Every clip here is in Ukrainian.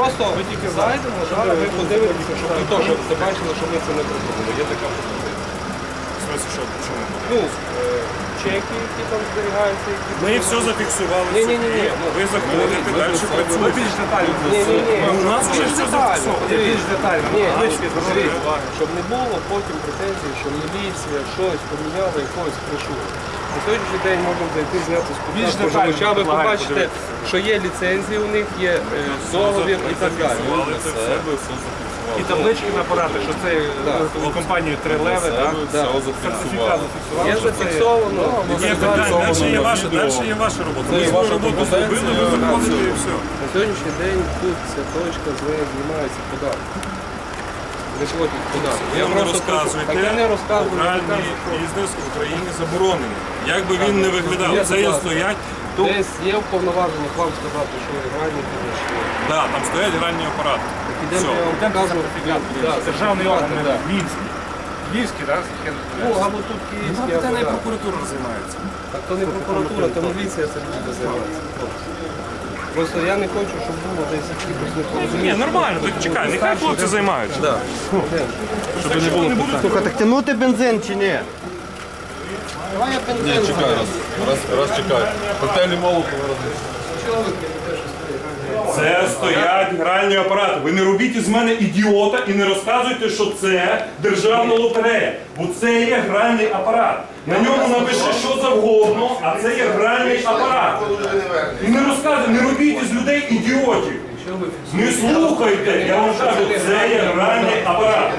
Просто ми тільки зайдемо, зараз ви подивитеся, щоб ви теж це бачили, що ми це не придумали. Є така пропозиція. Смысле, що? Чому? Ну, е, чеки, які там зберігаються, які... Ми все зафіксували. Ні, ні, ні, ні. Ви заходите, далі ви- працюєте. більш детально. Ні, ні, ні. Ну, у нас вже все зафіксовано. Більш детально. Ні, Ага. дивіться, дивіться, щоб не було потім претензій, що міліція щось поміняла і когось прийшло. На сьогоднішній день можемо зайти зняти з Більш детально споживача, ви предлагаю побачите, що є ліцензії у них, є е, договір і так далі. Зафіксували це все. І таблички на апарати, що це у компанію три леви, так? Сертифікат. Є зафіксовано. Є питання, далі є ваша, далі є ваша робота. Ми свою роботу зробили, ви виходите і все. На сьогоднішній день тут ця точка з знімається податок. Не платять податок. Ви не розказуєте, Так я не розказую. гральний бізнес в Україні заборонений. Як би він не виглядав, це є стоять, Десь є в повноваженнях вам сказати, що гральні підвищили. да, там стоять гральні апарати. Я вам Державний орган, да. Львівський. Львівський, так? Ну, або тут київські, або да. прокуратура займається. Так то не прокуратура, то міліція це буде займатися. Просто я не хочу, щоб було десь якихось Ні, непорозумінь. нормально, так чекай, нехай хлопці займаються. Да. Щоб не було питань. Слухай, так тягнути бензин чи ні? Ні, чекай раз. Раз, раз чекай. Коктейлі Молотова Це стоять гральні апарати. Ви не робіть із мене ідіота і не розказуйте, що це державна лотерея. Бо це є гральний апарат. На ньому напише що завгодно, а це є гральний апарат. І не розказуйте, не робіть із людей ідіотів. Не слухайте, я вам кажу, це є гральний апарат.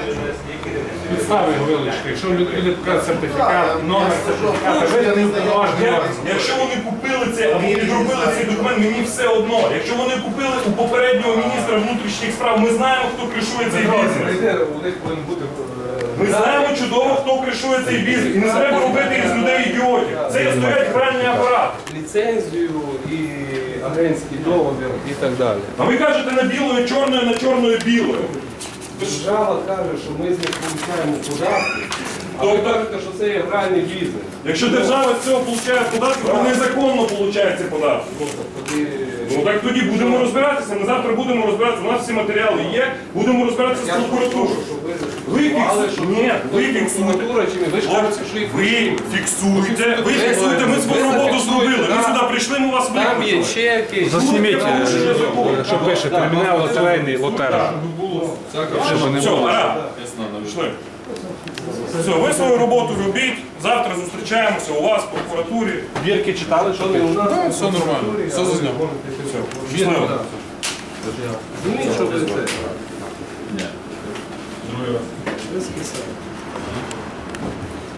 Підстави вилучки. Якщо люди покажуть сертифікат, номер сертифіката, виданий уповноважений Я- Якщо вони купили це або підробили документ, мені все одно. Якщо вони купили у попереднього міністра внутрішніх справ, ми знаємо, хто кришує цей бізнес. Бути Ми знаємо чудово, хто кришує цей бізнес. І не треба робити із людей ідіотів. Це є стоять гральні апарати. ліцензію і агентський договір і так далі. А ви кажете на білою чорною, на чорною білою. Держава каже, що ми з них получаємо податки, а ви кажете, що це є гральний бізнес. Якщо держава з цього отримує податки, то незаконно отримує ці податки. Ну так тоді будемо розбиратися. Ми завтра будемо розбиратися. У нас всі матеріали є. Будемо розбиратися з прокуратурою. ви фіксуєте. Ні, ви фіксуєте. Ви фіксуєте, ви фіксуєте, ми свою роботу зробили. Ми сюди прийшли, ми вас Там є чеки. Засніміть, що пише термінал лотерейний лотера. Все, гаразд. Пішли. Все, ви свою роботу робіть. Завтра зустрічаємося у вас в прокуратурі. Вірки читали, що не у нас? Все нормально, все зазняв. Щасливо. Зніміть, що ви це. Другий раз.